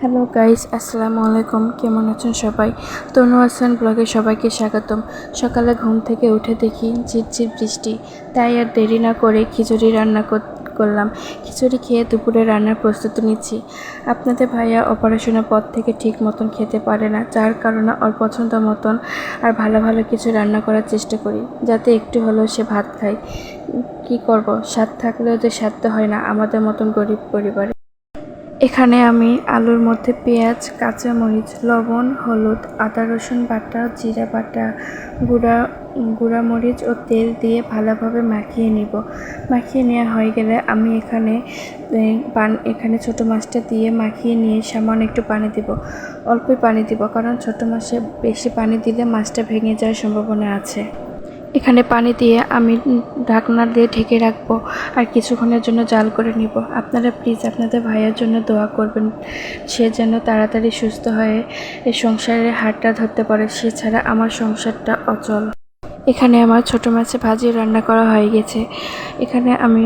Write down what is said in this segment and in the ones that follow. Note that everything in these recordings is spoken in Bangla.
হ্যালো গাইস আসসালামু আলাইকুম কেমন আছেন সবাই? তনু হাসান ব্লগে সবাইকে স্বাগতম। সকালে ঘুম থেকে উঠে দেখি ঝিরঝির বৃষ্টি। তাই আর দেরি না করে খিচুড়ি রান্না কর- করলাম। খিচুড়ি খেয়ে দুপুরে রান্নার প্রস্তুতি নিচ্ছি। আপনাদের ভাইয়া অপারেশনের পর থেকে ঠিক মতন খেতে পারে না, যার কারণে ওর পছন্দ মতন আর ভালো ভালো কিছু রান্না করার চেষ্টা করি, যাতে একটু হলেও সে ভাত খায়। কি করব? স্বাদ থাকলেও যে স্বাদ হয় না, আমাদের মতন গরিব পরিবারে। এখানে আমি আলুর মধ্যে পেঁয়াজ, কাঁচামরিচ, লবণ, হলুদ, আদা, রসুন বাটা, জিরা বাটা, গুঁড়া গুঁড়া মরিচ ও তেল দিয়ে ভালোভাবে মাখিয়ে নিব। মাখিয়ে নেওয়া হয়ে গেলে আমি এখানে পান, এখানে ছোটো মাছটা দিয়ে মাখিয়ে নিয়ে সামান্য একটু পানি দিব। অল্পই পানি দিব, কারণ ছোটো মাছে বেশি পানি দিলে মাছটা ভেঙে যাওয়ার সম্ভাবনা আছে। এখানে পানি দিয়ে আমি ঢাকনা দিয়ে ঢেকে রাখব আর কিছুক্ষণের জন্য জাল করে নিব। আপনারা প্লিজ আপনাদের ভাইয়ের জন্য দোয়া করবেন। সে যেন তাড়াতাড়ি সুস্থ হয়ে এই সংসারের হাতটা ধরতে পারে। সে ছাড়া আমার সংসারটা অচল। এখানে আমার ছোটো মাছে ভাজি রান্না করা হয়ে গেছে। এখানে আমি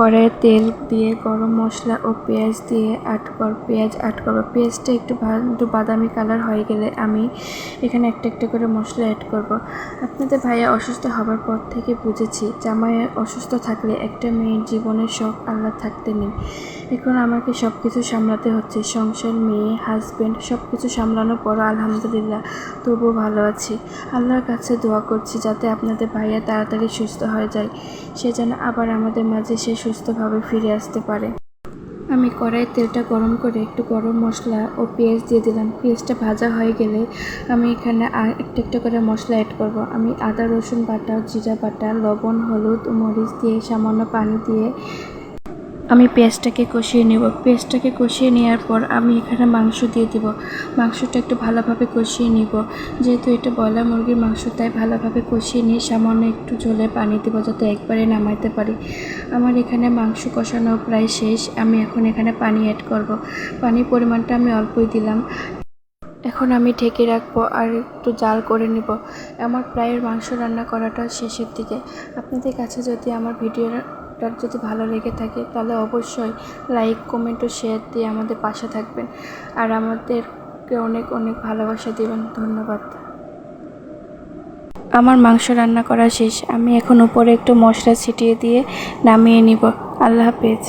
কড়াইয়ে তেল দিয়ে গরম মশলা ও পেঁয়াজ দিয়ে আট কর পেঁয়াজ, আট করব পেঁয়াজটা একটু একটু বাদামি কালার হয়ে গেলে আমি এখানে একটা একটা করে মশলা অ্যাড করব। আপনাদের ভাইয়া অসুস্থ হবার পর থেকে বুঝেছি, জামাই অসুস্থ থাকলে একটা মেয়ের জীবনের শখ আল্লাহ থাকতে নেই। এখন আমাকে সব কিছু সামলাতে হচ্ছে, সংসার, মেয়ে হাজবেন্ড সব কিছু সামলানোর পরও আলহামদুলিল্লাহ, তবুও ভালো আছি। আল্লাহর কাছে দোয়া করছি যাতে আপনাদের ভাইয়া তাড়াতাড়ি সুস্থ হয়ে যায়, সে যেন আবার আমাদের মাঝে সে সুস্থভাবে ফিরে আসতে পারে। আমি কড়াই তেলটা গরম করে একটু গরম মশলা ও পেঁয়াজ দিয়ে দিলাম। পেঁয়াজটা ভাজা হয়ে গেলে আমি এখানে একটা একটা করে মশলা অ্যাড করব। আমি আদা, রসুন বাটা, জিরা বাটা, লবণ, হলুদ, মরিচ দিয়ে সামান্য পানি দিয়ে আমি পেঁয়াজটাকে কষিয়ে নেব। পেঁয়াজটাকে কষিয়ে নেওয়ার পর আমি এখানে মাংস দিয়ে দিব। মাংসটা একটু ভালোভাবে কষিয়ে নিব। যেহেতু এটা ব্রয়লার মুরগির মাংস, তাই ভালোভাবে কষিয়ে নিয়ে সামান্য একটু জলে পানি দিব যাতে একবারে নামাইতে পারি। আমার এখানে মাংস কষানো প্রায় শেষ। আমি এখন এখানে পানি অ্যাড করব। পানির পরিমাণটা আমি অল্পই দিলাম। এখন আমি ঢেকে রাখব আর একটু জাল করে নিব। আমার প্রায় মাংস রান্না করাটা শেষের দিকে। আপনাদের কাছে যদি আমার ভিডিওটা যদি ভালো লেগে থাকে, তাহলে অবশ্যই লাইক কমেন্ট ও শেয়ার দিয়ে আমাদের পাশে থাকবেন। আর আমাদেরকে অনেক অনেক ভালোবাসা দেবেন। ধন্যবাদ। আমার মাংস রান্না করা শেষ। আমি এখন উপরে একটু মশলা ছিটিয়ে দিয়ে নামিয়ে নিব। আল্লাহ হাফেজ।